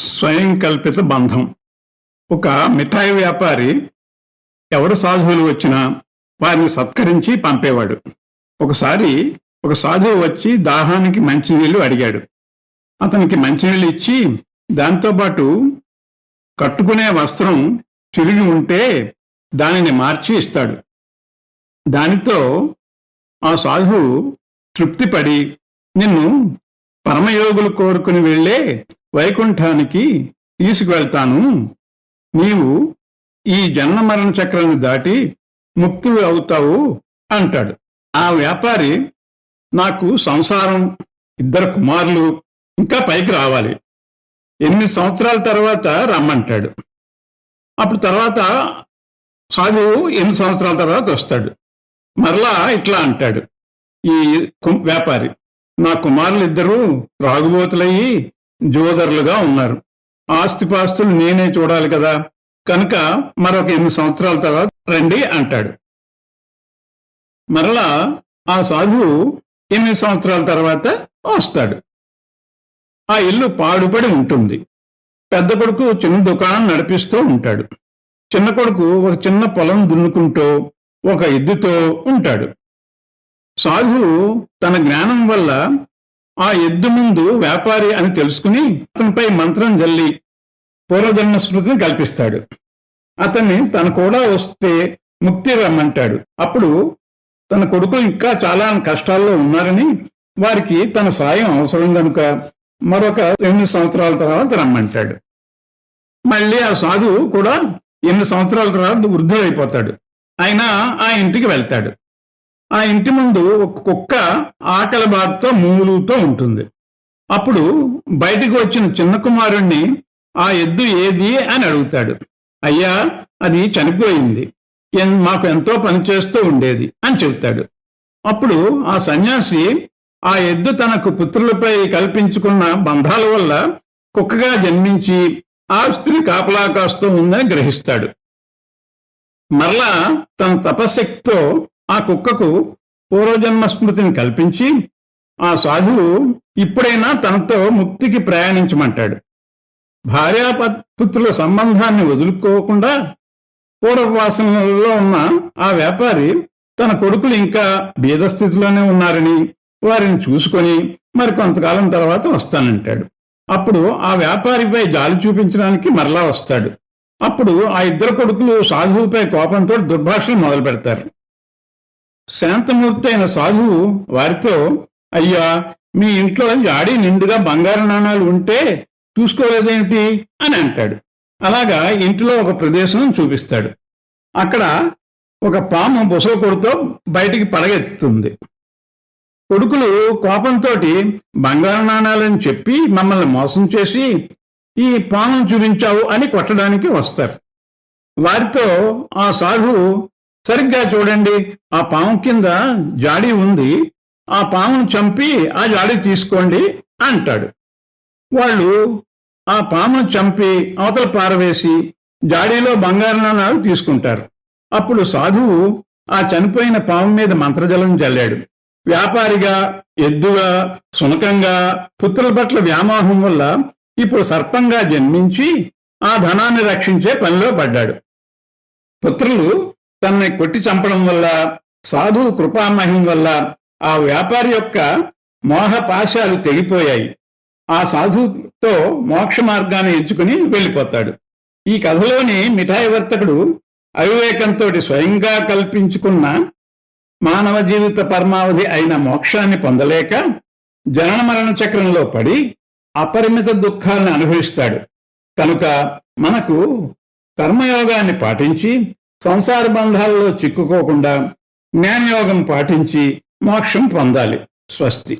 స్వయం కల్పిత బంధం. ఒక మిఠాయి వ్యాపారి ఎవరు సాధువులు వచ్చినా వారిని సత్కరించి పంపేవాడు. ఒకసారి ఒక సాధువు వచ్చి దాహానికి మంచినీళ్ళు అడిగాడు. అతనికి మంచినీళ్ళు ఇచ్చి దాంతోపాటు కట్టుకునే వస్త్రం చిరిగి ఉంటే దానిని మార్చి ఇస్తాడు. దానితో ఆ సాధువు తృప్తిపడి నిన్ను పరమయోగులు కోరుకుని వెళ్ళే వైకుంఠానికి తీసుకువెళ్తాను. నీవు ఈ జన్మ మరణ చక్రాన్ని దాటి ముక్తుడు అవుతావు అంటాడు. ఆ వ్యాపారి నాకు సంసారం ఇద్దరు కుమారులు ఇంకా పైకి రావాలి. ఎన్ని సంవత్సరాల తర్వాత రమ్మంటాడు. అప్పుడు తర్వాత సాగు ఎన్ని సంవత్సరాల తర్వాత వస్తాడు. మరలా ఇట్లా అంటాడు. ఈ వ్యాపారి నా కుమారులు ఇద్దరూ రాగుబోతులయ్యి జోదరులుగా ఉన్నారు. ఆస్తిపాస్తులు నేనే చూడాలి కదా. కనుక మరొక ఎనిమిది సంవత్సరాల తర్వాత రండి అంటాడు. మరలా ఆ సాధువు ఎనిమిది సంవత్సరాల తర్వాత వస్తాడు. ఆ ఇల్లు పాడుపడి ఉంటుంది. పెద్ద కొడుకు చిన్న దుకాణం నడిపిస్తూ ఉంటాడు. చిన్న కొడుకు ఒక చిన్న పొలం దున్నుకుంటూ ఒక ఎద్దుతో ఉంటాడు. సాధువు తన జ్ఞానం వల్ల ఆ ఎద్దు ముందు వ్యాపారి అని తెలుసుకుని అతనిపై మంత్రం జల్లి పూర్వజన్మ స్మృతిని కల్పిస్తాడు. అతన్ని తన కూడా వస్తే ముక్తి రమ్మంటాడు. అప్పుడు తన కొడుకులు ఇంకా చాలా కష్టాల్లో ఉన్నారని వారికి తన సాయం అవసరం కనుక మరొక ఎనిమిది సంవత్సరాల తర్వాత రమ్మంటాడు. మళ్ళీ ఆ సాధువు కూడా ఎనిమిది సంవత్సరాల తర్వాత వృద్ధుడైపోతాడు. అయినా ఆ ఇంటికి వెళ్తాడు. ఆ ఇంటి ముందు ఒక కుక్క ఆకలి బాధతో మూలుగుతూ ఉంటుంది. అప్పుడు బయటికి వచ్చిన చిన్న కుమారుణ్ణి ఆ ఎద్దు ఏది? అని అడుగుతాడు. అయ్యా అది చనిపోయింది. ఎన్- మాకు ఎంతో పనిచేస్తూ ఉండేది అని చెబుతాడు. అప్పుడు ఆ సన్యాసి ఆ ఎద్దు తనకు పుత్రులపై కల్పించుకున్న బంధాల వల్ల కుక్కగా జన్మించి ఆ స్త్రీ కాపలా కాస్తూ ఉందని గ్రహిస్తాడు. మరలా తన తపశక్తితో ఆ కుక్కకు పూర్వజన్మ స్మృతిని కల్పించి ఆ సాధువు ఇప్పుడైనా తనతో ముక్తికి ప్రయాణించమంటాడు. భార్యాపుత్రుల సంబంధాన్ని వదులుకోకుండా పూర్వవాసనలో ఉన్న ఆ వ్యాపారి తన కొడుకులు ఇంకా బీదస్థితిలోనే ఉన్నారని వారిని చూసుకొని మరి కొంతకాలం తర్వాత వస్తానంటాడు. అప్పుడు ఆ వ్యాపారిపై జాలి చూపించడానికి మరలా వస్తాడు. అప్పుడు ఆ ఇద్దరు కొడుకులు సాధువుపై కోపంతో దుర్భాషలు మొదలు పెడతారు శాంతమూర్తి అయిన సాధువు వారితో అయ్యా మీ ఇంట్లో జాడి నిండుగా బంగారు నాణాలు ఉంటే చూసుకోలేదేమిటి? అని అంటాడు. అలాగా ఇంటిలో ఒక ప్రదేశం చూపిస్తాడు. అక్కడ ఒక పాము బుసలు కొడుతో బయటికి పడగెత్తుంది. కొడుకులు కోపంతో బంగారు నాణాలని చెప్పి మమ్మల్ని మోసం చేసి ఈ పామును చూపించావు అని కొట్టడానికి వస్తారు. వారితో ఆ సాధువు సరిగ్గా చూడండి. ఆ పాము కింద జాడి ఉంది. ఆ పామును చంపి ఆ జాడి తీసుకోండి అంటాడు. వాళ్ళు ఆ పామును చంపి అవతల పారవేసి జాడీలో బంగారు నాణాలు తీసుకుంటారు. అప్పుడు సాధువు ఆ చనిపోయిన పాము మీద మంత్రజలం జల్లాడు. వ్యాపారిగా ఎద్దుగా సునకంగా పుత్రుల పట్ల వ్యామోహం వల్ల ఇప్పుడు సర్పంగా జన్మించి ఆ ధనాన్ని రక్షించే పనిలో పడ్డాడు. పుత్రులు తనని కొట్టి చంపడం వల్ల సాధువు కృపామహిం వల్ల ఆ వ్యాపారి యొక్క మోహ పాశాలు తెగిపోయాయి. ఆ సాధువుతో మోక్ష మార్గాన్ని ఎంచుకుని వెళ్ళిపోతాడు. ఈ కథలోని మిఠాయి వర్తకుడు అవివేకంతో స్వయంగా కల్పించుకున్న మానవ జీవిత పరమావధి అయిన మోక్షాన్ని పొందలేక జనన మరణ చక్రంలో పడి అపరిమిత దుఃఖాలను అనుభవిస్తాడు. కనుక మనకు కర్మయోగాన్ని పాటించి సంసార బంధాల్లో చిక్కుకోకుండా జ్ఞానయోగం పాటించి మోక్షం పొందాలి. స్వస్తి.